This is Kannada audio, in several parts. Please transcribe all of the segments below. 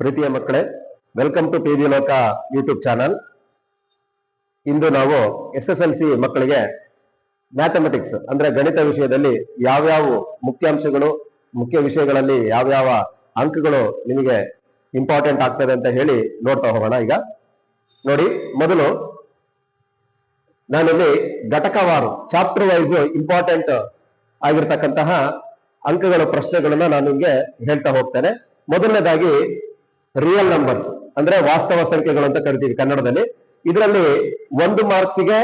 ಪ್ರೀತಿಯ ಮಕ್ಕಳೇ welcome to P V Loka YouTube channel ಇಂದು ನಾವು ಎಸ್ ಎಸ್ ಎಲ್ ಸಿ ಮಕ್ಕಳಿಗೆ ಮ್ಯಾಥಮೆಟಿಕ್ಸ್ ಅಂದ್ರೆ ಗಣಿತ ವಿಷಯದಲ್ಲಿ ಯಾವ್ಯಾವ ಮುಖ್ಯಾಂಶಗಳು, ಮುಖ್ಯ ವಿಷಯಗಳಲ್ಲಿ ಯಾವ್ಯಾವ ಅಂಕಗಳು ನಿಮಗೆ ಇಂಪಾರ್ಟೆಂಟ್ ಆಗ್ತದೆ ಅಂತ ಹೇಳಿ ನೋಡ್ತಾ ಹೋಗೋಣ ಈಗ. ನೋಡಿ, ಮೊದಲು ನಾನಿಲ್ಲಿ ಘಟಕವಾರು ಚಾಪ್ಟರ್ ವೈಸ್ ಇಂಪಾರ್ಟೆಂಟ್ ಆಗಿರ್ತಕ್ಕಂತಹ ಅಂಕಗಳ, ಪ್ರಶ್ನೆಗಳನ್ನ ನಾನು ನಿಮ್ಗೆ ಹೇಳ್ತಾ ಹೋಗ್ತೇನೆ. ಮೊದಲನೇದಾಗಿ ರಿಯಲ್ ನಂಬರ್ಸ್ ಅಂದ್ರೆ ವಾಸ್ತವ ಸಂಖ್ಯೆಗಳು ಅಂತ ಕರಿತೀವಿ ಕನ್ನಡದಲ್ಲಿ. ಇದರಲ್ಲಿ ಒಂದು ಮಾರ್ಕ್ಸ್ಗೆ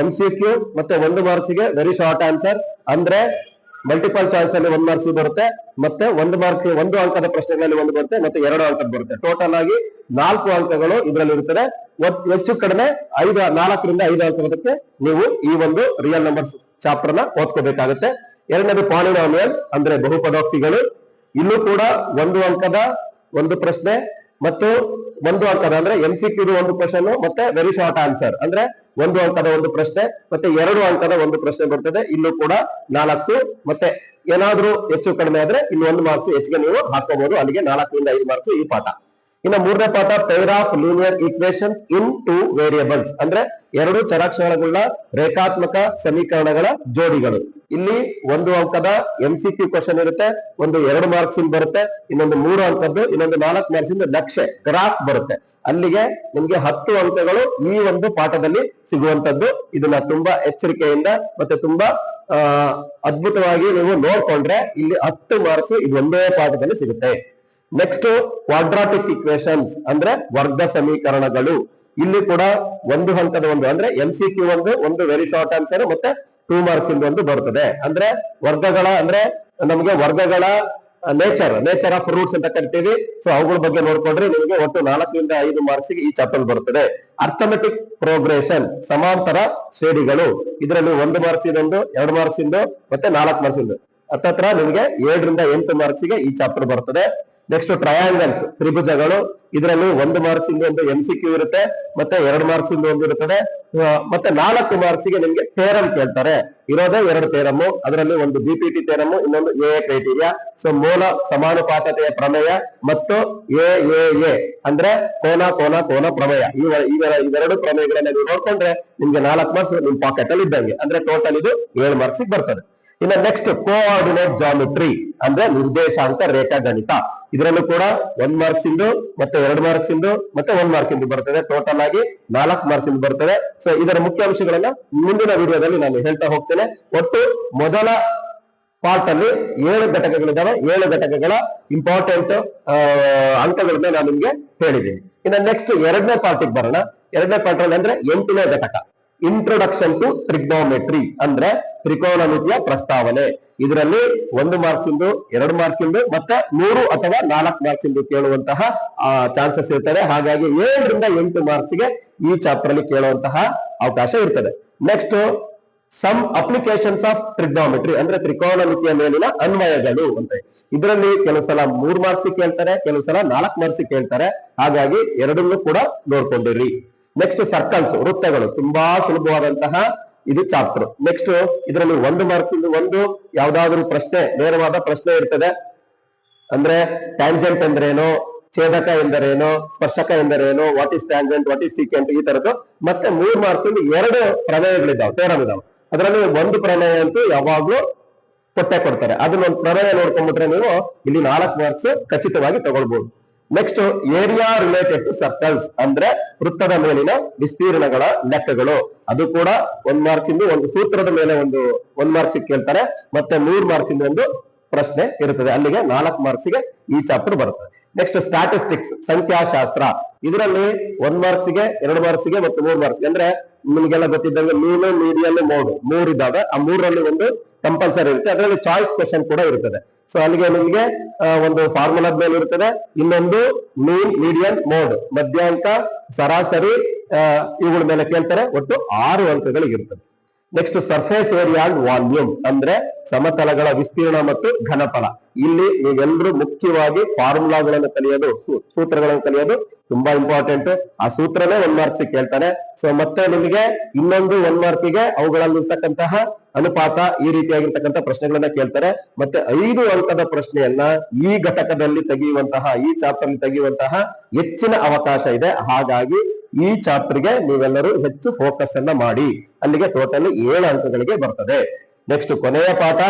ಎಂ ಸಿ ಕ್ಯೂ ಮತ್ತೆ ಒಂದು ಮಾರ್ಕ್ಸ್ಗೆ ವೆರಿ ಶಾರ್ಟ್ ಆನ್ಸರ್ ಅಂದ್ರೆ ಮಲ್ಟಿಪಲ್ ಚಾಯ್ಸ್ ಅಲ್ಲಿ ಒಂದು ಮಾರ್ಕ್ಸ್ ಬರುತ್ತೆ ಮತ್ತೆ ಒಂದು ಮಾರ್ಕ್ ಒಂದು ಅಂಕದ ಪ್ರಶ್ನೆಗಳಲ್ಲಿ ಒಂದು ಬರುತ್ತೆ ಮತ್ತೆ ಎರಡು ಅಂಕದ ಬರುತ್ತೆ. ಟೋಟಲ್ ಆಗಿ ನಾಲ್ಕು ಅಂಕಗಳು ಇದರಲ್ಲಿ ಇರುತ್ತದೆ ಹೆಚ್ಚು ಕಡಿಮೆ ಐದು ನಾಲ್ಕರಿಂದ ಐದು ಅಂಕದಕ್ಕೆ ನೀವು ಈ ಒಂದು ರಿಯಲ್ ನಂಬರ್ಸ್ ಚಾಪ್ಟರ್ನ ಓದ್ಕೋಬೇಕಾಗುತ್ತೆ. ಎರಡನೇದು ಪಾಲಿನಾಮಿಯಲ್ಸ್ ಅಂದ್ರೆ ಬಹುಪದೋಕ್ತಿಗಳು. ಇಲ್ಲೂ ಕೂಡ ಒಂದು ಅಂಕದ ಒಂದು ಪ್ರಶ್ನೆ ಮತ್ತು ಒಂದು ಅಂಕದ, ಅಂದ್ರೆ ಎಂ ಸಿ ಕ್ಯೂ ಒಂದು ಕ್ವಶನ್ ಮತ್ತೆ ವೆರಿ ಶಾರ್ಟ್ ಆನ್ಸರ್ ಅಂದ್ರೆ ಒಂದು ಅಂಕದ ಒಂದು ಪ್ರಶ್ನೆ ಮತ್ತೆ ಎರಡು ಅಂಕದ ಒಂದು ಪ್ರಶ್ನೆ ಬರ್ತದೆ. ಇಲ್ಲೂ ಕೂಡ ನಾಲ್ಕು ಮತ್ತೆ ಏನಾದ್ರೂ ಹೆಚ್ಚು ಕಡಿಮೆ ಆದ್ರೆ ಇನ್ನು ಒಂದು ಮಾರ್ಕ್ಸ್ ಹೆಚ್ಚಿಗೆ ನೀವು ಹಾಕೋಬಹುದು ಅಲ್ಲಿಗೆ ನಾಲ್ಕರಿಂದ ಐದು ಮಾರ್ಕ್ಸ್ ಈ ಪಾಠ. ಇನ್ನು ಮೂರನೇ ಪಾಠ pair of linear equation in two variables ಅಂದ್ರೆ ಎರಡು ಚರಾಕ್ಷರಗಳ ರೇಖಾತ್ಮಕ ಸಮೀಕರಣಗಳ ಜೋಡಿಗಳು. ಇಲ್ಲಿ ಒಂದು ಅಂಕದ ಎಂ ಸಿ ಕ್ಯೂ ಕ್ವಶನ್ ಇರುತ್ತೆ, ಒಂದು ಎರಡು ಮಾರ್ಕ್ಸ್ ಇಂದ ಬರುತ್ತೆ, ಇನ್ನೊಂದು ಮೂರು ಅಂಕದ್ದು, ಇನ್ನೊಂದು ನಾಲ್ಕು ಮಾರ್ಕ್ಸ್ ಇಂದ ನಕ್ಷೆ ಗ್ರಾಫ್ ಬರುತ್ತೆ. ಅಲ್ಲಿಗೆ ನಿಮ್ಗೆ ಹತ್ತು ಅಂಕಗಳು ಈ ಒಂದು ಪಾಠದಲ್ಲಿ ಸಿಗುವಂತದ್ದು ಇದನ್ನ ತುಂಬಾ ಎಚ್ಚರಿಕೆಯಿಂದ ಮತ್ತೆ ತುಂಬಾ ಅದ್ಭುತವಾಗಿ ನೀವು ನೋಡ್ಕೊಂಡ್ರೆ ಇಲ್ಲಿ ಹತ್ತು ಮಾರ್ಕ್ಸ್ ಇದು ಒಂದೇ ಪಾಠದಲ್ಲಿ ಸಿಗುತ್ತೆ. ನೆಕ್ಸ್ಟ್ ಕ್ವಾಡ್ರಾಟಿಕ್ ಇಕ್ವೇಶನ್ಸ್ ಅಂದ್ರೆ ವರ್ಗ ಸಮೀಕರಣಗಳು. ಇಲ್ಲಿ ಕೂಡ ಒಂದು ಹಂತದ ಒಂದು, ಅಂದ್ರೆ ಎಂ ಸಿ ಕ್ಯೂ ಒಂದು ಒಂದು ವೆರಿ ಶಾರ್ಟ್ ಆನ್ಸರ್ ಮತ್ತೆ ಟೂ ಮಾರ್ಕ್ಸ್ ಇಂದ ಒಂದು ಬರ್ತದೆ. ಅಂದ್ರೆ ವರ್ಗಗಳ, ಅಂದ್ರೆ ನಮಗೆ ವರ್ಗಗಳ ನೇಚರ್ ನೇಚರ್ ಆಫ್ ರೂಟ್ಸ್ ಅಂತ ಕರಿತೀವಿ. ಸೊ ಅವುಗಳ ಬಗ್ಗೆ ನೋಡ್ಕೊಂಡ್ರೆ ನಿಮಗೆ ಒಟ್ಟು ನಾಲ್ಕರಿಂದ ಐದು ಮಾರ್ಕ್ಸ್ ಈ ಚಾಪ್ಟರ್ ಬರ್ತದೆ. ಅರ್ಥಮೆಟಿಕ್ ಪ್ರೋಗ್ರೆಷನ್ ಸಮಾಂತರ ಶ್ರೇಣಿಗಳು. ಇದರಲ್ಲಿ ಒಂದು ಮಾರ್ಕ್ಸ್ ಇದೊಂದು ಎರಡು ಮಾರ್ಕ್ಸ್ ಇಂದು ಮತ್ತೆ ನಾಲ್ಕು ಮಾರ್ಕ್ಸ್ ಇಂದು ಹತ್ತತ್ರ ನಿಮಗೆ ಏಳರಿಂದ ಎಂಟು ಮಾರ್ಕ್ಸ್ಗೆ ಈ ಚಾಪ್ಟರ್ ಬರ್ತದೆ. ನೆಕ್ಸ್ಟ್ ಟ್ರಯಾಂಗಲ್ಸ್ ತ್ರಿಭುಜಗಳು, ಇದರಲ್ಲಿ ಒಂದು ಮಾರ್ಕ್ಸ್ ಇಂದ ಒಂದು ಎಂ ಸಿ ಕ್ಯೂ ಇರುತ್ತೆ, ಮತ್ತೆ ಎರಡು ಮಾರ್ಕ್ಸ್ ಇಂದ ಒಂದು ಇರುತ್ತದೆ. ಮತ್ತೆ ನಾಲ್ಕು ಮಾರ್ಕ್ಸ್ಗೆ ನಿಮ್ಗೆ ಥೇರಮ್ ಕೇಳ್ತಾರೆ. ಇರೋದೇ ಎರಡು ಥೇರಮ್ ಅದರಲ್ಲಿ ಒಂದು ಬಿ ಪಿ ಟಿ ಥೇರಮ್ ಇನ್ನೊಂದು ಎ ಕ್ರೈಟೀರಿಯಾ ಸೊ ಮೂಲ ಸಮಾನುಪಾತತೆಯ ಪ್ರಮೇಯ ಮತ್ತು ಎ ಎ ಎ ಅಂದ್ರೆ ಕೋನ ಕೋನ ಕೋನ ಪ್ರಮೇಯ. ಇವರ ಇವೆರಡು ಪ್ರಮೇಯಗಳನ್ನ ನೀವು ನೋಡ್ಕೊಂಡ್ರೆ ನಿಮ್ಗೆ ನಾಲ್ಕು ಮಾರ್ಕ್ಸ್ ನಿಮ್ ಪಾಕೆಟ್ ಅಲ್ಲಿ ಇದ್ದಂಗೆ. ಅಂದ್ರೆ ಟೋಟಲ್ ಇದು ಏಳು ಮಾರ್ಕ್ಸ್ ಬರ್ತದೆ. ಇನ್ನು ನೆಕ್ಸ್ಟ್ ಕೋಆರ್ಡಿನೇಟ್ ಜಾಮಿಟ್ರಿ ಅಂದ್ರೆ ನಿರ್ದೇಶಾಂಕ ರೇಖಾ ಗಣಿತ ಇದರಲ್ಲೂ ಕೂಡ ಒಂದ್ ಮಾರ್ಕ್ಸ್ ಇಂದು ಮತ್ತೆ ಎರಡು ಮಾರ್ಕ್ಸ್ ಇಂದು ಮತ್ತೆ ಒಂದ್ ಮಾರ್ಕ್ ಇಂದು ಬರ್ತದೆ. ಟೋಟಲ್ ಆಗಿ ನಾಲ್ಕು ಮಾರ್ಕ್ಸ್ ಇಂದು ಬರ್ತದೆ. ಸೊ ಇದರ ಮುಖ್ಯ ಅಂಶಗಳನ್ನ ಮುಂದಿನ ವಿಡಿಯೋದಲ್ಲಿ ನಾನು ಹೇಳ್ತಾ ಹೋಗ್ತೇನೆ. ಒಟ್ಟು ಮೊದಲ ಪಾರ್ಟ್ ಅಲ್ಲಿ ಏಳು ಘಟಕಗಳಿದ್ದಾವೆ ಏಳು ಘಟಕಗಳ ಇಂಪಾರ್ಟೆಂಟ್ ಅಂಕಗಳನ್ನ ನಾನು ನಿಮ್ಗೆ ಹೇಳಿದ್ದೀನಿ. ಇನ್ನು ನೆಕ್ಸ್ಟ್ ಎರಡನೇ ಪಾರ್ಟಿಗೆ ಬರೋಣ. ಎರಡನೇ ಪಾರ್ಟ್ ಅಂದ್ರೆ ಎಂಟನೇ ಘಟಕ. ಇಂಟ್ರೊಡಕ್ಷನ್ ಟು ಟ್ರಿಗ್ನೋಮೆಟ್ರಿ ಅಂದ್ರೆ ತ್ರಿಕೋನಮಿತಿಯ ಪ್ರಸ್ತಾವನೆ. ಇದರಲ್ಲಿ ಒಂದು ಮಾರ್ಕ್ಸ್ ಇಂದು, ಎರಡು ಮಾರ್ಕ್ಸ್ ಇಂದು, ಮತ್ತೆ ಮೂರು ಅಥವಾ ನಾಲ್ಕು ಮಾರ್ಕ್ಸ್ ಇಂದು ಕೇಳುವಂತಹ ಚಾನ್ಸಸ್ ಇರ್ತದೆ. ಹಾಗಾಗಿ ಏಳರಿಂದ ಎಂಟು ಮಾರ್ಕ್ಸ್ಗೆ ಈ ಚಾಪ್ಟರ್ ಅಲ್ಲಿ ಕೇಳುವಂತಹ ಅವಕಾಶ ಇರ್ತದೆ. Next some applications of trigonometry ಅಂದ್ರೆ ತ್ರಿಕೋನಮಿತಿಯ ಮೇಲಿನ ಅನ್ವಯಗಳು ಅಂತ. ಇದರಲ್ಲಿ ಕೆಲವು ಸಲ ಮೂರು ಮಾರ್ಕ್ಸ್ ಕೇಳ್ತಾರೆ, ಕೆಲವು ಸಲ ನಾಲ್ಕು ಮಾರ್ಕ್ಸ್ ಕೇಳ್ತಾರೆ. ಹಾಗಾಗಿ ಎರಡನ್ನೂ ಕೂಡ ನೋಡ್ಕೊಂಡಿರಿ. ನೆಕ್ಸ್ಟ್ ಸರ್ಕಲ್ಸ್ ವೃತ್ತಗಳು, ತುಂಬಾ ಸುಲಭವಾದಂತಹ ಇದು ಚಾಪ್ಟರ್. ನೆಕ್ಸ್ಟ್ ಇದರಲ್ಲಿ ಒಂದು ಮಾರ್ಕ್ಸ್ ಒಂದು ಯಾವ್ದಾದ್ರು ಪ್ರಶ್ನೆ, ನೇರವಾದ ಪ್ರಶ್ನೆ ಇರ್ತದೆ. ಅಂದ್ರೆ ಟ್ಯಾಂಜೆಂಟ್ ಅಂದ್ರೇನು ಛೇದಕ ಎಂದರೇನು? ಸ್ಪರ್ಶಕ ಎಂದರೇನು? What is tangent what is secant ಈ ತರದ್ದು. ಮತ್ತೆ ಮೂರ್ ಮಾರ್ಕ್ಸ್ ಎರಡು ಪ್ರಣಯಗಳಿದ್ದಾವೆ ತೇರಂ ಇದಾವೆ ಅದರಲ್ಲಿ ಒಂದು ಪ್ರಣಯ ಅಂತೂ ಯಾವಾಗ್ಲೂ ಕೊಟ್ಟೆ ಕೊಡ್ತಾರೆ. ಅದನ್ನ ಒಂದು ಪ್ರಮೇಯ ನೋಡ್ಕೊಂಡ್ಬಿಟ್ರೆ ನೀವು ಇಲ್ಲಿ ನಾಲ್ಕು ಮಾರ್ಕ್ಸ್ ಖಚಿತವಾಗಿ ತಗೊಳ್ಬಹುದು next area related to circles ಅಂದ್ರೆ ವೃತ್ತದ ಮೇಲಿನ ವಿಸ್ತೀರ್ಣಗಳ ಲೆಕ್ಕಗಳು. ಅದು ಕೂಡ ಒಂದ್ ಮಾರ್ಕ್ಸ್ ಇಂದ ಒಂದು ಸೂತ್ರದ ಮೇಲೆ ಒಂದು, ಒಂದ್ ಮಾರ್ಕ್ಸ್ ಕೇಳ್ತಾರೆ. ಮತ್ತೆ ಮೂರ್ ಮಾರ್ಕ್ಸ್ ಇಂದ ಒಂದು ಪ್ರಶ್ನೆ ಇರುತ್ತದೆ. ಅಲ್ಲಿಗೆ ನಾಲ್ಕು ಮಾರ್ಕ್ಸ್ಗೆ ಈ ಚಾಪ್ಟರ್ ಬರುತ್ತೆ. ನೆಕ್ಸ್ಟ್ ಸ್ಟಾಟಿಸ್ಟಿಕ್ಸ್ ಸಂಖ್ಯಾಶಾಸ್ತ್ರ. ಇದರಲ್ಲಿ ಒಂದ್ ಮಾರ್ಕ್ಸ್ಗೆ, ಎರಡು ಮಾರ್ಕ್ಸ್ಗೆ ಮತ್ತು ಮೂರ್ ಮಾರ್ಕ್ಸ್ ಅಂದ್ರೆ ನಿಮ್ಗೆಲ್ಲ ಗೊತ್ತಿದ್ದಂಗೆ ಮೀನು ಮೀಡಿಯನ್ ಮೋಡ್ ಮೂರ್ ಇದ್ದಾವೆ. ಆ ಮೂರರಲ್ಲಿ ಒಂದು ಕಂಪಲ್ಸರಿ ಇರುತ್ತೆ. ಅದರಲ್ಲಿ ಚಾಯ್ಸ್ ಕ್ವಶನ್ ಕೂಡ ಇರ್ತದೆ. ಸೊ ಅಲ್ಲಿಗೆ ನಿಮಗೆ ಒಂದು ಫಾರ್ಮುಲಾದ ಮೇಲೆ ಇರ್ತದೆ. ಇನ್ನೊಂದು ಮೀನ್ ಮೀಡಿಯನ್ ಮೋಡ್ ಮಧ್ಯಾಂಕ, ಸರಾಸರಿ ಇವುಗಳ ಮೇಲೆ ಕೇಳ್ತಾರೆ. ಒಟ್ಟು ಆರು ಅಂಕಗಳಿಗಿರ್ತದೆ next surface area and volume ಅಂದ್ರೆ ಸಮತಲಗಳ ವಿಸ್ತೀರ್ಣ ಮತ್ತು ಘನಫಲ. ಇಲ್ಲಿ ನೀವೆಲ್ಲರೂ ಮುಖ್ಯವಾಗಿ ಫಾರ್ಮುಲಾಗಳನ್ನು ಕಲಿಯೋದು ಸೂತ್ರಗಳನ್ನು ಕಲಿಯೋದು ತುಂಬಾ ಇಂಪಾರ್ಟೆಂಟ್ ಆ ಸೂತ್ರನೇ ಒನ್ ಮಾರ್ಕ್ಸ್ ಕೇಳ್ತಾರೆ. ಸೊ ಮತ್ತೆ ನಿಮಗೆ ಇನ್ನೊಂದು ಒನ್ ಮಾರ್ಕಿಗೆ ಅವುಗಳಲ್ಲಿರ್ತಕ್ಕಂತಹ ಅನುಪಾತ ಈ ರೀತಿಯಾಗಿರ್ತಕ್ಕಂಥ ಪ್ರಶ್ನೆಗಳನ್ನ ಕೇಳ್ತಾರೆ. ಮತ್ತೆ ಐದು ಅಂಕದ ಪ್ರಶ್ನೆಯನ್ನ ಈ ಘಟಕದಲ್ಲಿ ತೆಗೆಯುವಂತಹ, ಈ ಚಾಪ್ಟರ್ ತೆಗೆಯುವಂತಹ ಹೆಚ್ಚಿನ ಅವಕಾಶ ಇದೆ. ಹಾಗಾಗಿ ಈ ಚಾಪ್ಟರ್ಗೆ ನೀವೆಲ್ಲರೂ ಹೆಚ್ಚು ಫೋಕಸ್ ಅನ್ನ ಮಾಡಿ. ಅಲ್ಲಿಗೆ ಟೋಟಲ್ ಏಳು ಅಂಕಗಳಿಗೆ ಬರ್ತದೆ. ನೆಕ್ಸ್ಟ್ ಕೊನೆಯ ಪಾಠ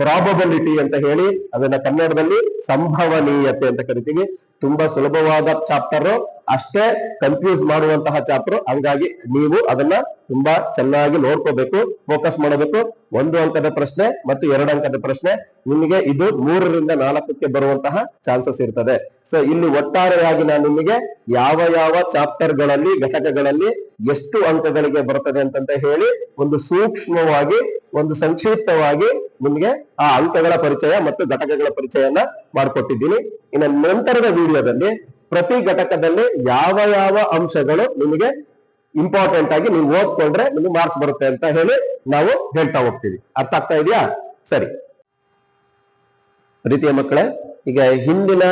ಪ್ರಾಬಬಿಲಿಟಿ ಅಂತ ಹೇಳಿ, ಅದನ್ನ ಕನ್ನಡದಲ್ಲಿ ಸಂಭವನೀಯತೆ ಅಂತ ಕರಿತೀವಿ. ತುಂಬಾ ಸುಲಭವಾದ ಚಾಪ್ಟರ್ ಅಷ್ಟೇ ಕನ್ಫ್ಯೂಸ್ ಮಾಡುವಂತಹ ಚಾಪ್ಟರ್ ಹಂಗಾಗಿ ನೀವು ಅದನ್ನ ತುಂಬಾ ಚೆನ್ನಾಗಿ ನೋಡ್ಕೋಬೇಕು ಫೋಕಸ್ ಮಾಡಬೇಕು. ಒಂದು ಅಂಕದ ಪ್ರಶ್ನೆ ಮತ್ತು ಎರಡು ಅಂಕದ ಪ್ರಶ್ನೆ. ನಿಮಗೆ ಇದು ಮೂರರಿಂದ ನಾಲ್ಕಕ್ಕೆ ಬರುವಂತಹ ಚಾನ್ಸಸ್ ಇರ್ತದೆ. ಸೊ ಇಲ್ಲಿ ಒಟ್ಟಾರೆಯಾಗಿ ನಾನು ನಿಮಗೆ ಯಾವ ಯಾವ ಚಾಪ್ಟರ್ಗಳಲ್ಲಿ, ಘಟಕಗಳಲ್ಲಿ ಎಷ್ಟು ಅಂಕಗಳಿಗೆ ಬರ್ತದೆ ಅಂತಂತ ಹೇಳಿ ಒಂದು ಸೂಕ್ಷ್ಮವಾಗಿ ಒಂದು ಸಂಕ್ಷಿಪ್ತವಾಗಿ ನಿಮಗೆ ಆ ಅಂಕಗಳ ಪರಿಚಯ ಮತ್ತು ಘಟಕಗಳ ಪರಿಚಯನ ಮಾಡಿಕೊಟ್ಟಿದ್ದೀನಿ. ಇನ್ನು ನಂತರದ ವಿಡಿಯೋದಲ್ಲಿ ಪ್ರತಿ ಘಟಕದಲ್ಲಿ ಯಾವ ಯಾವ ಅಂಶಗಳು ನಿಮಗೆ ಇಂಪಾರ್ಟೆಂಟ್ ಆಗಿ ನೀವು ಓದ್ಕೊಂಡ್ರೆ ನಿಮಗೆ ಮಾರ್ಕ್ಸ್ ಬರುತ್ತೆ ಅಂತ ಹೇಳಿ ನಾವು ಹೇಳ್ತಾ ಹೋಗ್ತೀವಿ. ಅರ್ಥ ಆಗ್ತಾ ಇದೆಯಾ? ಸರಿ. ಪ್ರೀತಿಯ ಮಕ್ಕಳೇ, ಈಗ ಹಿಂದಿನ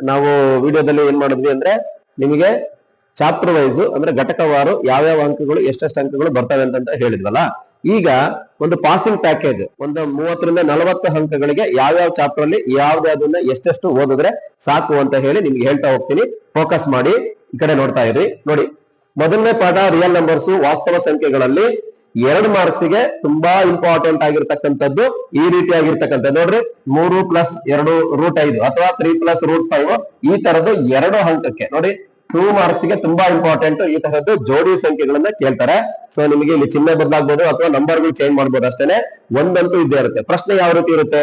ನಾವು ವಿಡಿಯೋದಲ್ಲಿ ಏನ್ ಮಾಡಿದ್ವಿ ಅಂದ್ರೆ ನಿಮಗೆ ಚಾಪ್ಟರ್ ವೈಸ್ ಅಂದ್ರೆ ಘಟಕವಾರು ಯಾವ್ಯಾವ ಅಂಕಗಳು, ಎಷ್ಟೆಷ್ಟು ಅಂಕಗಳು ಬರ್ತವೆ ಅಂತ ಹೇಳಿದ್ವಲ್ಲ? ಈಗ ಒಂದು ಪಾಸಿಂಗ್ ಪ್ಯಾಕೇಜ್ ಒಂದು ಮೂವತ್ತರಿಂದ ನಲವತ್ತು ಅಂಕಗಳಿಗೆ ಯಾವ್ಯಾವ ಚಾಪ್ಟರ್ ಅಲ್ಲಿ ಯಾವ್ದಾದನ್ನ ಎಷ್ಟೆಷ್ಟು ಓದಿದ್ರೆ ಸಾಕು ಅಂತ ಹೇಳಿ ನಿಮ್ಗೆ ಹೇಳ್ತಾ ಹೋಗ್ತೀನಿ. ಫೋಕಸ್ ಮಾಡಿ, ಈ ಕಡೆ ನೋಡ್ತಾ ಇರ್ರಿ. ನೋಡಿ, ಮೊದಲನೇ ಪಾಠ ರಿಯಲ್ ನಂಬರ್ಸ್ ವಾಸ್ತವ ಸಂಖ್ಯೆಗಳಲ್ಲಿ ಎರಡು ಮಾರ್ಕ್ಸ್ಗೆ ತುಂಬಾ ಇಂಪಾರ್ಟೆಂಟ್ ಆಗಿರ್ತಕ್ಕಂಥದ್ದು, ಈ ರೀತಿಯಾಗಿರ್ತಕ್ಕಂಥದ್ದು. ನೋಡ್ರಿ, ಮೂರು ಪ್ಲಸ್ ಎರಡು ರೂಟ್ ಐದು ಅಥವಾ ತ್ರೀ ಪ್ಲಸ್ ರೂಟ್ ಫೈವ್ ಈ ತರದ್ದು ಎರಡು ಅಂಕಕ್ಕೆ. ನೋಡಿ ಟೂ ಮಾರ್ಕ್ಸ್ಗೆ ತುಂಬಾ ಇಂಪಾರ್ಟೆಂಟ್ ಈ ತರದ್ದು ಜೋಡಿ ಸಂಖ್ಯೆಗಳನ್ನ ಕೇಳ್ತಾರೆ. ಸೊ ನಿಮಗೆ ಇಲ್ಲಿ ಚಿಹ್ನೆ ಬದಲಾಗ್ಬೋದು ಅಥವಾ ನಂಬರ್ಗಳು ಚೇಂಜ್ ಮಾಡ್ಬೋದು ಅಷ್ಟೇನೆ. ಒಂದಂತೂ ಇದ್ದೇ ಇರುತ್ತೆ. ಪ್ರಶ್ನೆ ಯಾವ ರೀತಿ ಇರುತ್ತೆ?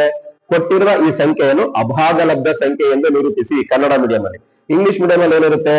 ಕೊಟ್ಟಿರುವ ಈ ಸಂಖ್ಯೆಯನ್ನು ಅಭಾಗಲಬ್ಧ ಸಂಖ್ಯೆ ಎಂದು ನಿರೂಪಿಸಿ ಕನ್ನಡ ಮೀಡಿಯಂ ಅಲ್ಲಿ. ಇಂಗ್ಲಿಷ್ ಮೀಡಿಯಂ ಅಲ್ಲಿ ಏನಿರುತ್ತೆ?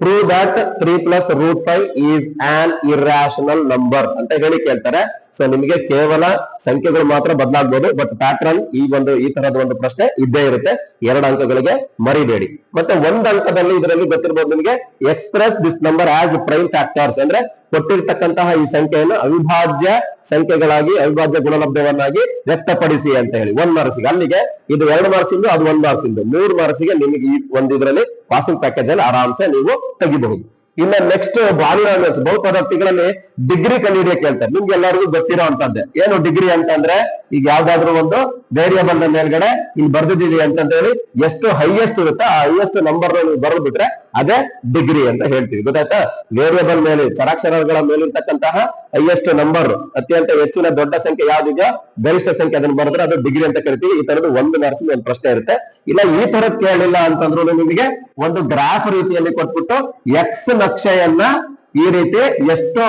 Prove that three plus root five is an irrational number ಅಂತ ಹೇಳಿ ಕೇಳ್ತಾರೆ. ಸೊ ನಿಮಗೆ ಕೇವಲ ಸಂಖ್ಯೆಗಳು ಮಾತ್ರ ಬದಲಾಗ್ಬೋದು ಬಟ್ ಪ್ಯಾಟ್ರನ್ ಈ ಒಂದು, ಈ ತರದ ಒಂದು ಪ್ರಶ್ನೆ ಇದ್ದೇ ಇರುತ್ತೆ. ಎರಡು ಅಂಕಗಳಿಗೆ ಮರಿಬೇಡಿ. ಮತ್ತೆ ಒಂದ್ ಅಂಕದಲ್ಲಿ ಇದರಲ್ಲಿ ಗೊತ್ತಿರ್ಬೋದು ನಿಮಗೆ express this number as prime factors ಅಂದ್ರೆ ಕೊಟ್ಟಿರ್ತಕ್ಕಂತಹ ಈ ಸಂಖ್ಯೆಯನ್ನು ಅವಿಭಾಜ್ಯ ಸಂಖ್ಯೆಗಳಾಗಿ, ಅವಿಭಾಜ್ಯ ಗುಣಲಬ್ಧವನ್ನಾಗಿ ವ್ಯಕ್ತಪಡಿಸಿ ಅಂತ ಹೇಳಿ. ಒಂದ್ ಮಾರ್ಕ್ಸ್ಗೆ. ಅಲ್ಲಿಗೆ ಇದು ಎರಡು ಮಾರ್ಕ್ಸ್ ಇಂದು ಅದು ಒಂದ್ ಮಾರ್ಕ್ಸ್ ಇಂದು ಮೂರು ಮಾರ್ಕ್ಸ್ಗೆ ನಿಮಗೆ ಈ ಒಂದಿದ್ರಲ್ಲಿ ಪಾಸಿಂಗ್ ಪ್ಯಾಕೇಜ್ ಅಲ್ಲಿ ಆರಾಮ್ಸೆ ನೀವು ತೆಗಿಬಹುದು. ಇನ್ನ ನೆಕ್ಸ್ಟ್ ಬಾಲಿನಾಮಿಯಲ್ಸ್ ಬಹುಪದೋಕ್ತಿಗಳಲ್ಲಿ ಡಿಗ್ರಿ ಕಂಡುಹಿಡಿಯ ಹೇಳ್ತಾರೆ ನಿಮ್ಗೆ ಎಲ್ಲರಿಗೂ ಗೊತ್ತಿರೋ ಅಂತದ್ದೆ ಏನು ಡಿಗ್ರಿ ಅಂತಂದ್ರೆ ಈಗ ಯಾವ್ದಾದ್ರು ಒಂದು ವೇರಿಯಬಲ್ನ ಮೇಲ್ಗಡೆ ಇಲ್ಲಿ ಬರ್ದಿದ್ದೀವಿ ಅಂತ ಹೇಳಿ ಎಷ್ಟು ಹೈಯೆಸ್ಟ್ ಇರುತ್ತೆ ಆ ಹೈಯೆಸ್ಟ್ ನಂಬರ್ ಬರೆದು ಬಿಟ್ರೆ ಅದೇ ಡಿಗ್ರಿ ಅಂತ ಹೇಳ್ತೀವಿ. ಗೊತ್ತಾಯ್ತಾ? ವೇರಿಯಬಲ್ ಮೇಲೆ ಚರಾಕ್ಷರಗಳ ಮೇಲಿರ್ತಕ್ಕಂತಹ ಹೈಯೆಸ್ಟ್ ನಂಬರ್ ಅತ್ಯಂತ ಹೆಚ್ಚಿನ ದೊಡ್ಡ ಸಂಖ್ಯೆ ಯಾವ್ದಿದೆಯೋ ಗರಿಷ್ಠ ಸಂಖ್ಯೆ ಅದನ್ನ ಬರೆದ್ರೆ ಅದು ಡಿಗ್ರಿ ಅಂತ ಕರಿತೀವಿ. ಈ ತರದ್ದು ಒಂದು ಮಾರ್ಕ್ಸ್ ಒಂದು ಪ್ರಶ್ನೆ ಇರುತ್ತೆ. ಇಲ್ಲ, ಈ ತರದ್ ಕೇಳಿಲ್ಲ ಅಂತಂದ್ರು ನಿಮಗೆ ಒಂದು ಗ್ರಾಫ್ ರೀತಿಯಲ್ಲಿ ಕೊಟ್ಬಿಟ್ಟು ಎಕ್ಸ್ ನಕ್ಷೆಯನ್ನ ಈ ರೀತಿ ಎಷ್ಟು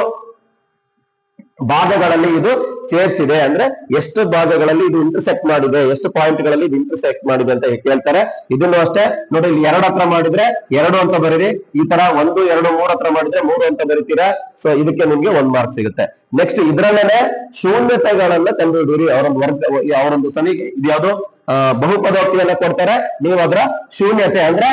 ಭಾಗಗಳಲ್ಲಿ ಇದು ಸೇರ್ಸಿದೆ ಅಂದ್ರೆ ಎಷ್ಟು ಭಾಗಗಳಲ್ಲಿ ಇದು ಇಂಟರ್ಸೆಕ್ಟ್ ಮಾಡಿದೆ, ಎಷ್ಟು ಪಾಯಿಂಟ್ಗಳಲ್ಲಿ ಇದು ಇಂಟರ್ಸೆಕ್ಟ್ ಮಾಡಿದೆ ಅಂತ ಕೇಳ್ತಾರೆ. ಇದನ್ನು ಅಷ್ಟೇ ನೋಡಿ, ಇಲ್ಲಿ ಎರಡು ಹತ್ರ ಮಾಡಿದ್ರೆ ಎರಡು ಅಂತ ಬರೀರಿ, ಈ ತರ ಒಂದು, ಎರಡು, ಮೂರ್ ಹತ್ರ ಮಾಡಿದ್ರೆ ಮೂರು ಅಂತ ಬರೀತೀರಾ? ಸೊ ಇದಕ್ಕೆ ನಿಮ್ಗೆ ಒಂದ್ ಮಾರ್ಕ್ ಸಿಗುತ್ತೆ. ನೆಕ್ಸ್ಟ್ ಇದ್ರಲ್ಲೇನೆ ಶೂನ್ಯತೆಗಳನ್ನ ಕಂಡುಹಿಡಿಯಿರಿ ಅವರೊಂದು ವರ್ಗ ಅವರೊಂದು ಸನಿ, ಇದು ಬಹುಪದೋಕ್ತಿಯನ್ನ ಕೊಡ್ತಾರೆ. ನೀವು ಅದರ ಶೂನ್ಯತೆ ಅಂದ್ರೆ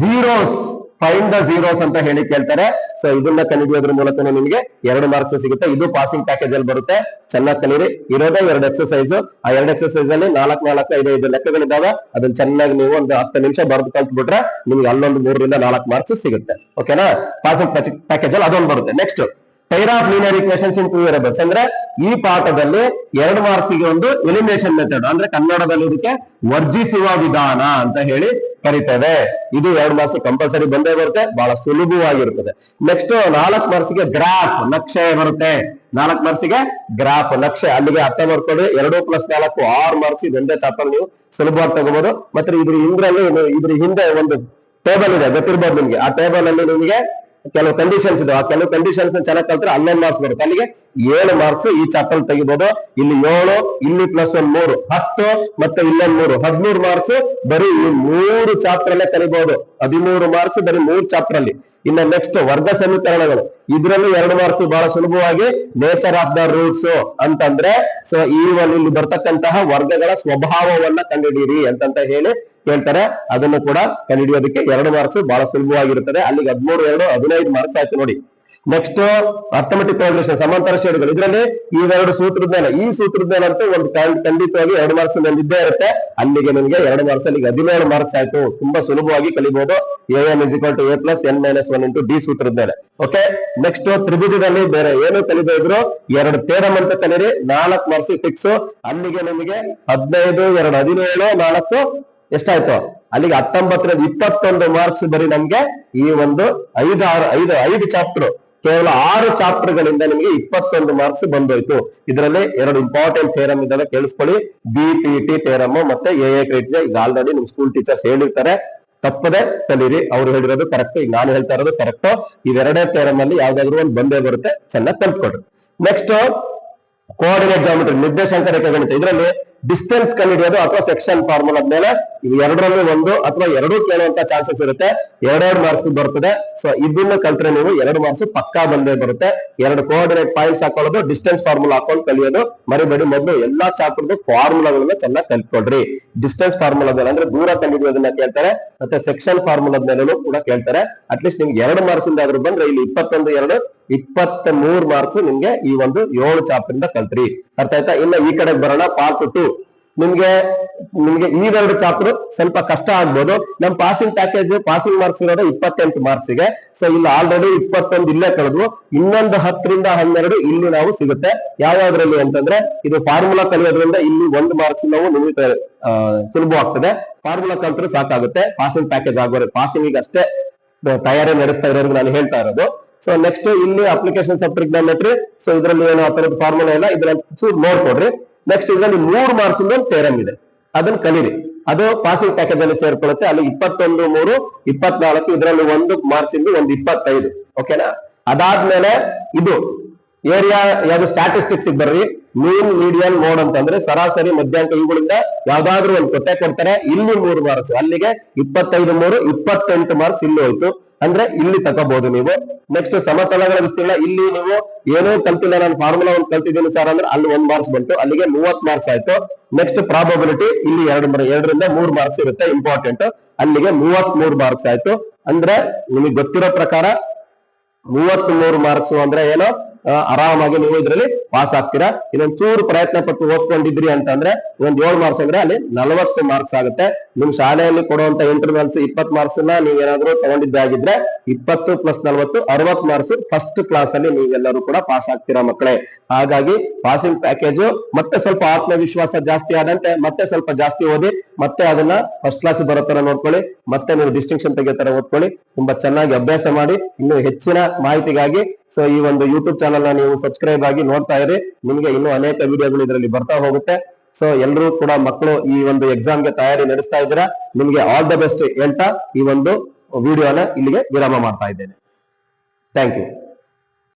ಝೀರೋಸ್ ಫೈನ್ ದ ಝೀರೋಸ್ ಅಂತ ಹೇಳಿ ಕೇಳ್ತಾರೆ. ಸೊ ಇದನ್ನ ಕಲಿಯೋದ್ರ ಮೂಲಕ ನಿಮಗೆ ಎರಡು ಮಾರ್ಕ್ಸ್ ಸಿಗುತ್ತೆ. ಇದು ಪಾಸಿಂಗ್ ಪ್ಯಾಕೇಜ್ ಅಲ್ಲಿ ಬರುತ್ತೆ. ಚೆನ್ನಾಗಿ ಕಲಿಯಿರಿ ಇರೋದೇ ಎರಡು ಎಕ್ಸಸೈಸ್ ಆ ಎರಡು ಎಕ್ಸಸೈಸ್ ಅಲ್ಲಿ ನಾಲ್ಕು ನಾಲ್ಕು, ಐದು ಐದು ಲೆಕ್ಕಗಳಿದ್ದಾವೆ. ಅದನ್ನ ಚೆನ್ನಾಗಿ ನೀವು ಒಂದು ಹತ್ತು ನಿಮಿಷ ಬರೆದು ಕಲ್ತ್ಬಿಟ್ರೆ ನಿಮ್ಗೆ ಅಲ್ಲೊಂದು ಮೂರರಿಂದ ನಾಲ್ಕು ಮಾರ್ಕ್ಸ್ ಸಿಗುತ್ತೆ. ಓಕೆನಾ ಪಾಸಿಂಗ್ ಪ್ಯಾಕೇಜ್ ಅಲ್ಲಿ ಅದೊಂದು ಬರುತ್ತೆ. Next pair of linear equations in two variables ಅಂದ್ರೆ ಈ ಪಾಠದಲ್ಲಿ ಎರಡು ಮಾರ್ಕ್ಸ್ ಒಂದು ಎಲಿಮಿನೇಷನ್ ಮೆಥಡ್ ಅಂದ್ರೆ ಕನ್ನಡದಲ್ಲಿ ಇದಕ್ಕೆ ವರ್ಜಿಸುವ ವಿಧಾನ ಅಂತ ಹೇಳಿ ಕರಿತೇವೆ. ಇದು ಎರಡು ಮಾರ್ಕ್ಸ್ ಕಂಪಲ್ಸರಿ ಬಂದೇ ಬರುತ್ತೆ, ಬಹಳ ಸುಲಭವಾಗಿರುತ್ತದೆ ನೆಕ್ಸ್ಟ್ ನಾಲ್ಕು ಮಾರ್ಕ್ಸ್ಗೆ ಗ್ರಾಫ್, ನಕ್ಷೆ ಬರುತ್ತೆ? ನಾಲ್ಕು ಮಾರ್ಕ್ಸ್ಗೆ ಗ್ರಾಫ್, ನಕ್ಷೆ. ಅಲ್ಲಿಗೆ ಅರ್ಥ ಮಾಡ್ಕೊಳ್ಳಿ. ಎರಡು ಪ್ಲಸ್ ನಾಲ್ಕು, ಆರು ಮಾರ್ಕ್ಸ್ ಇದೊಂದೇ ಚಾಪ್ಟರ್ ನೀವು ಸುಲಭವಾಗಿ ತಗೋಬಹುದು ಮತ್ತೆ ಇದ್ರ ಹಿಂದ್ರಲ್ಲಿ, ಇದ್ರ ಹಿಂದೆ ಒಂದು ಟೇಬಲ್ ಇದೆ, ಗೊತ್ತಿರ್ಬೋದು ನಿಮ್ಗೆ. ಆ ಟೇಬಲ್ ಅಲ್ಲಿ ನಿಮಗೆ ಕೆಲವು ಕಂಡೀಷನ್ಸ್ ಇದಾವೆ. ಆ ಕೆಲವು ಕಂಡೀಷನ್ಸ್ ಚೆನ್ನಾಗಿ ಕಲ್ತ್ರೆ ಹನ್ನೊಂದು ಮಾರ್ಕ್ಸ್ ಬರುತ್ತೆ. ಅಲ್ಲಿಗೆ ಏಳು ಮಾರ್ಕ್ಸ್ ಈ ಚಾಪ್ಟರ್ ತೆಗಿಬಹುದು ಇಲ್ಲಿ ಏಳು, ಇಲ್ಲಿ ಪ್ಲಸ್ ಒಂದ್ ಮೂರು, ಹತ್ತು ಮತ್ತೆ ಇಲ್ಲೊಂದ್ ಮೂರು. ಹದಿಮೂರು ಮಾರ್ಕ್ಸ್ ಬರೀ ಈ ಮೂರು ಚಾಪ್ಟರ್ ಅಲ್ಲೇ ಕಲಿಬಹುದು ಹದಿಮೂರು ಮಾರ್ಕ್ಸ್ ಬರೀ ಮೂರು ಚಾಪ್ಟರ್ ಅಲ್ಲಿ. ಇನ್ನ ನೆಕ್ಸ್ಟ್ ವರ್ಗ ಸಮೀಕರಣಗಳು. ಇದ್ರಲ್ಲೂ ಎರಡು ಮಾರ್ಕ್ಸ್ ಬಹಳ ಸುಲಭವಾಗಿ ನೇಚರ್ ಆಫ್ ದ ರೂಟ್ಸ್ ಅಂತಂದ್ರೆ ಸೊ ಈ ಒಂದು ಇಲ್ಲಿ ಬರ್ತಕ್ಕಂತಹ ವರ್ಗಗಳ ಸ್ವಭಾವವನ್ನ ಕಂಡುಹಿಡಿಯಿರಿ ಅಂತಂತ ಹೇಳಿ ಕೇಳ್ತಾರೆ. ಅದನ್ನು ಕೂಡ ಕಂಡುಹಿಡಿಯೋದಕ್ಕೆ ಎರಡು ಮಾರ್ಕ್ಸ್ ಬಹಳ ಸುಲಭವಾಗಿರುತ್ತದೆ. ಅಲ್ಲಿಗೆ ಹದಿಮೂರು, ಎರಡು, ಹದಿನೈದು ಮಾರ್ಕ್ಸ್ ಆಯ್ತು ನೋಡಿ. ನೆಕ್ಸ್ಟ್ ಅರ್ಥಮೆಟಿಕ್ ಪ್ರೋಗ್ರೆಷನ್ ಸಮಾಂತರ ಶೇಡ್ಗಳು ಇದರಲ್ಲಿ ಇವೆರಡು ಸೂತ್ರದ ಮೇಲೆ, ಈ ಸೂತ್ರದ ಮೇಲೆ ಅಂತೂ ಒಂದು ಖಂಡ್- ಖಂಡಿತವಾಗಿ ಎರಡು ಮಾರ್ಕ್ಸ್ ಒಂದು ಇದ್ದೇ ಇರುತ್ತೆ. ಅಲ್ಲಿಗೆ ನಿಮಗೆ ಎರಡು ಮಾರ್ಕ್ಸ್ ಅಲ್ಲಿಗೆ ಹದಿನೇಳು ಮಾರ್ಕ್ಸ್ ಆಯ್ತು. ತುಂಬಾ ಸುಲಭವಾಗಿ ಕಲಿಬಹುದು A N is equal to A plus N minus one into D ಸೂತ್ರದ ಮೇಲೆ. ಓಕೆ ನೆಕ್ಸ್ಟ್ ತ್ರಿಭುಜದಲ್ಲಿ ಬೇರೆ ಏನು ಕಲಿದೇ ಎರಡು ತೇರಮ್ ಅಂತ ಕಲಿರಿ. ನಾಲ್ಕು ಮಾರ್ಕ್ಸ್ ಫಿಕ್ಸ್ ಅಲ್ಲಿಗೆ ನಿಮಗೆ ಹದಿನೈದು, ಎರಡು, ಹದಿನೇಳು, ನಾಲ್ಕು ಎಷ್ಟಾಯ್ತು? ಅಲ್ಲಿಗೆ ಹತ್ತೊಂಬತ್ತರಿಂದ ಇಪ್ಪತ್ತೊಂದು ಮಾರ್ಕ್ಸ್ ಬರೀ ನಮ್ಗೆ ಈ ಒಂದು ಐದು ಆರು ಐದು ಐದು ಚಾಪ್ಟರ್ ಕೇವಲ ಆರು ಚಾಪ್ಟರ್ ಗಳಿಂದ ನಿಮಗೆ ಇಪ್ಪತ್ತೊಂದು ಮಾರ್ಕ್ಸ್ ಬಂದೋಯ್ತು. ಇದರಲ್ಲಿ ಎರಡು ಇಂಪಾರ್ಟೆಂಟ್ ಥೇರಮ್ ಇದ್ದಾವೆ, ಕೇಳಿಸ್ಕೊಳ್ಳಿ. ಬಿ ಪಿ ಟಿ ಥೇರಮ್ ಮತ್ತೆ ಎ ಎ ಕ್ರೈಟೀರಿಯಾ ಈಗ ಆಲ್ರೆಡಿ ನಿಮ್ ಸ್ಕೂಲ್ ಟೀಚರ್ಸ್ ಹೇಳಿರ್ತಾರೆ. ತಪ್ಪದೆ ಕಲೀರಿ. ಅವ್ರು ಹೇಳಿರೋದು ಕರೆಕ್ಟ್ ಈಗ ನಾನು ಹೇಳ್ತಾ ಇರೋದು ಕರೆಕ್ಟ್ ಇವೆರಡೇ ಥೇರಮ್ ಅಲ್ಲಿ ಯಾವ್ದಾದ್ರು ಒಂದು ಬಂದೇ ಬರುತ್ತೆ. ಚೆನ್ನಾಗಿ ಕಲ್ತ್ಕೊಡ್ರಿ ನೆಕ್ಸ್ಟ್ ಕೋಆರ್ಡಿನೇಟ್ ಜಾಮಿಟ್ರಿ ನಿರ್ದೇಶಾಂಕ ರೇಖೆ ಗಣಿತ ಇದರಲ್ಲಿ ಡಿಸ್ಟೆನ್ಸ್ ಕಂಡುಹಿಡಿಯೋದು ಅಥವಾ ಸೆಕ್ಷನ್ ಫಾರ್ಮುಲಾದ ಮೇಲೆ ಇವು ಎರಡರಲ್ಲಿ ಒಂದು ಅಥವಾ ಎರಡು ಕೇಳುವಂತ ಚಾನ್ಸಸ್ ಇರುತ್ತೆ. ಎರಡೆರಡು ಮಾರ್ಕ್ಸ್ ಬರ್ತದೆ. ಸೊ ಇದನ್ನ ಕಲ್ತ್ರೆ ನೀವು ಎರಡು ಮಾರ್ಕ್ಸ್ ಪಕ್ಕಾ ಬಂದೇ ಬರುತ್ತೆ. ಎರಡು ಕೋಆರ್ಡಿನೇಟ್ ಪಾಯಿಂಟ್ಸ್ ಹಾಕೊಳ್ಳೋದು ಡಿಸ್ಟೆನ್ಸ್ ಫಾರ್ಮುಲಾ ಹಾಕೊಂಡು ಕಲಿಯೋದು. ಮರಿಬೇಡಿ, ಮೊದಲು ಎಲ್ಲಾ ಚಾಪ್ಟರ್ದು ಫಾರ್ಮುಲಾಗಳನ್ನ ಚೆನ್ನಾಗಿ ಕಲ್ತ್ಕೊಳ್ರಿ. ಡಿಸ್ಟೆನ್ಸ್ ಫಾರ್ಮುಲಾದಲ್ಲಿ ಅಂದ್ರೆ ದೂರ ಕಂಡುಹಿಡಿಯೋದನ್ನ ಕೇಳ್ತಾರೆ. ಮತ್ತೆ ಸೆಕ್ಷನ್ ಫಾರ್ಮುಲಾದ ಮೇಲೂ ಕೂಡ ಕೇಳ್ತಾರೆ. ಅಟ್ಲೀಸ್ಟ್ ನಿಮ್ಗೆ ಎರಡು ಮಾರ್ಕ್ಸ್ ಇಂದ ಆದ್ರೂ ಬಂದ್ರೆ ಇಲ್ಲಿ ಇಪ್ಪತ್ತೊಂದು, ಎರಡು ಇಪ್ಪತ್ತ ಮೂರ್ ಮಾರ್ಕ್ಸ್ ನಿಮ್ಗೆ ಈ ಒಂದು ಏಳು ಚಾಪ್ಟರ್ ಇಂದ ಕಲ್ತ್ರಿ. ಅರ್ಥ ಆಯ್ತಾ? ಇನ್ನ ಈ ಕಡೆ ಬರೋಣ. ಪಾರ್ಟ್ ಟು ನಿಮ್ಗೆ ನಿಮ್ಗೆ ಇವೆರಡು ಚಾಪ್ಟರ್ ಸ್ವಲ್ಪ ಕಷ್ಟ ಆಗ್ಬೋದು. ನಮ್ ಪಾಸಿಂಗ್ ಪ್ಯಾಕೇಜ್ ಪಾಸಿಂಗ್ ಮಾರ್ಕ್ಸ್ ಇರೋದು ಇಪ್ಪತ್ತೆಂಟು ಮಾರ್ಕ್ಸ್ಗೆ. ಸೊ ಇಲ್ಲಿ ಆಲ್ರೆಡಿ ಇಪ್ಪತ್ತೊಂದು ಇಲ್ಲೇ ಕಳೆದ್ವು. ಇನ್ನೊಂದು ಹತ್ತರಿಂದ ಹನ್ನೆರಡು ಇಲ್ಲಿ ನಾವು ಸಿಗುತ್ತೆ. ಯಾವ್ಯಾವ್ದ್ರಲ್ಲಿ ಅಂತಂದ್ರೆ, ಇದು ಫಾರ್ಮುಲಾ ಕಲಿಯೋದ್ರಿಂದ ಇಲ್ಲಿ ಒಂದು ಮಾರ್ಕ್ಸ್ ನಾವು ನಿಮಗೆ ಸುಲಭವಾಗ್ತದೆ ಫಾರ್ಮುಲಾ ಕಲ್ತ್ರು ಸಾಕಾಗುತ್ತೆ. ಪಾಸಿಂಗ್ ಪ್ಯಾಕೇಜ್ ಆಗೋರು ಪಾಸಿಂಗ್ ಅಷ್ಟೇ ತಯಾರಿ ನಡೆಸ್ತಾ ಇರೋದು ನಾನು ಹೇಳ್ತಾ ಇರೋದು. ಸೊ ನೆಕ್ಸ್ಟ್ ಇಲ್ಲಿ ಅಪ್ಲಿಕೇಶನ್ ಆಫ್ ಟ್ರಿಗ್ನೋಮೆಟ್ರಿ ಸೊ ಇದರಲ್ಲಿ ಏನು ಆ ತರದ ಫಾರ್ಮುಲಾ ಇಲ್ಲ. ಇದ್ರಲ್ಲಿ ಚೂರು ನೋಡ್ಕೊಡ್ರಿ ನೆಕ್ಸ್ಟ್ ಇದರಲ್ಲಿ ಮೂರು ಮಾರ್ಕ್ಸ್ ಒಂದು ಥೇರಮ್ ಇದೆ. ಅದನ್ನ ಕಲೀರಿ. ಅದು ಪಾಸಿಂಗ್ ಪ್ಯಾಕೇಜ್ ಅಲ್ಲಿ ಸೇರ್ಕೊಳ್ಳುತ್ತೆ. ಅಲ್ಲಿ ಇಪ್ಪತ್ತೊಂದು, ಮೂರು, ಇಪ್ಪತ್ನಾಲ್ಕು, ಇದರಲ್ಲಿ ಒಂದು ಮಾರ್ಚ್ ಇಂದ ಒಂದು ಇಪ್ಪತ್ತೈದು. ಓಕೆನಾ ಅದಾದ್ಮೇಲೆ ಇದು ಏರಿಯಾ ಯಾವ್ದು ಸ್ಟಾಟಿಸ್ಟಿಕ್ಸ್ ಬರ್ರಿ. ಮೀನ್ ಮೀಡಿಯನ್ ಮೋಡ್ ಅಂತಂದ್ರೆ ಸರಾಸರಿ, ಮಧ್ಯಾಂಕ ಇವುಗಳಿಂದ ಯಾವ್ದಾದ್ರು ಒಂದು ಕೊಟ್ಟೆ ಕೊಡ್ತಾರೆ. ಇಲ್ಲಿ ಮೂರು ಮಾರ್ಕ್ಸ್ ಅಲ್ಲಿಗೆ ಇಪ್ಪತ್ತೈದು, ಮೂರು, ಇಪ್ಪತ್ತೆಂಟು ಮಾರ್ಕ್ಸ್ ಇಲ್ಲಿ ಹೋಯ್ತು. ಅಂದ್ರೆ ಇಲ್ಲಿ ತಗೋಬಹುದು ನೀವು. ನೆಕ್ಸ್ಟ್ ಸಮತಲಗಳ ವಿಸ್ತೀರ್ಣ, ಇಲ್ಲಿ ನೀವು ಏನೋ ಕಲ್ತಿಲ್ಲ, ನಾನು ಫಾರ್ಮುಲಾ ಒಂದು ಕಲ್ತಿದ್ದೀನಿ ಸರ್ ಅಂದ್ರೆ ಅಲ್ಲಿ ಒಂದ್ ಮಾರ್ಕ್ಸ್ ಬಂತು, ಅಲ್ಲಿಗೆ ಮೂವತ್ ಮಾರ್ಕ್ಸ್ ಆಯ್ತು. ನೆಕ್ಸ್ಟ್ ಪ್ರಾಬಬಿಲಿಟಿ ಇಲ್ಲಿ ಎರಡು ಎರಡರಿಂದ ಮೂರ್ ಮಾರ್ಕ್ಸ್ ಇರುತ್ತೆ ಇಂಪಾರ್ಟೆಂಟ್ ಅಲ್ಲಿಗೆ ಮೂವತ್ ಮೂರ್ ಮಾರ್ಕ್ಸ್ ಆಯ್ತು. ಅಂದ್ರೆ ನಿಮಗೆ ಗೊತ್ತಿರೋ ಪ್ರಕಾರ ಮೂವತ್ ಮೂರು ಮಾರ್ಕ್ಸ್ ಅಂದ್ರೆ ಏನು? ಆರಾಮಾಗಿ ನೀವು ಇದರಲ್ಲಿ ಪಾಸ್ ಆಗ್ತೀರಾ? ಇನ್ನೊಂದ್ ಚೂರು ಪ್ರಯತ್ನ ಪಟ್ಟು ಓದ್ಕೊಂಡಿದ್ರಿ ಅಂತಂದ್ರೆ ಒಂದ್ ಏಳು ಮಾರ್ಕ್ಸ್ ಅಂದ್ರೆ ಅಲ್ಲಿ ನಲವತ್ತು ಮಾರ್ಕ್ಸ್ ಆಗುತ್ತೆ. ನಿಮ್ ಶಾಲೆಯಲ್ಲಿ ಕೊಡುವಂತ ಇಂಟರ್ನಲ್ಸ್ ಇಪ್ಪತ್ ಮಾರ್ಕ್ಸ್ನ ನೀವ್ ಏನಾದ್ರು ತಗೊಂಡಿದ್ದಾಗಿದ್ರೆ ಇಪ್ಪತ್ತು ಪ್ಲಸ್ ನಲವತ್ತು ಅರವತ್ ಮಾರ್ಕ್ಸ್ ಫಸ್ಟ್ ಕ್ಲಾಸ್ ಅಲ್ಲಿ ನೀವೆಲ್ಲರೂ ಕೂಡ ಪಾಸ್ ಆಗ್ತೀರಾ ಮಕ್ಕಳೇ? ಹಾಗಾಗಿ ಪಾಸಿಂಗ್ ಪ್ಯಾಕೇಜ್ ಮತ್ತೆ ಸ್ವಲ್ಪ ಆತ್ಮವಿಶ್ವಾಸ ಜಾಸ್ತಿ ಆದಂತೆ ಮತ್ತೆ ಸ್ವಲ್ಪ ಜಾಸ್ತಿ ಓದಿ, ಮತ್ತೆ ಅದನ್ನ ಫಸ್ಟ್ ಕ್ಲಾಸ್ ಬರೋ ತರ ನೋಡ್ಕೊಳ್ಳಿ, ಮತ್ತೆ ನೀವು ಡಿಸ್ಟಿಂಕ್ಷನ್ ತೆಗಿಯೋ ತರ ಓದ್ಕೊಳ್ಳಿ. ತುಂಬಾ ಚೆನ್ನಾಗಿ ಅಭ್ಯಾಸ ಮಾಡಿ, ಇನ್ನು ಹೆಚ್ಚಿನ ಮಾಹಿತಿಗಾಗಿ ಸೊ ಈ ಒಂದು ಯೂಟ್ಯೂಬ್ ಚಾನಲ್ ನೀವು ಸಬ್ಸ್ಕ್ರೈಬ್ ಆಗಿ ನೋಡ್ತಾ ಇರಿ. ನಿಮಗೆ ಇನ್ನೂ ಅನೇಕ ವಿಡಿಯೋಗಳು ಇದರಲ್ಲಿ ಬರ್ತಾ ಹೋಗುತ್ತೆ. ಸೊ ಎಲ್ಲರೂ ಕೂಡ ಮಕ್ಕಳು ಈ ಒಂದು ಎಕ್ಸಾಮ್ಗೆ ತಯಾರಿ ನಡೆಸ್ತಾ ಇದ್ದೀರಾ? ನಿಮಗೆ ಆಲ್ ದ ಬೆಸ್ಟ್ ಹೇಳ್ತಾ ಈ ಒಂದು ವಿಡಿಯೋನ ಇಲ್ಲಿಗೆ ವಿರಾಮ ಮಾಡ್ತಾ ಇದ್ದೇನೆ. Thank you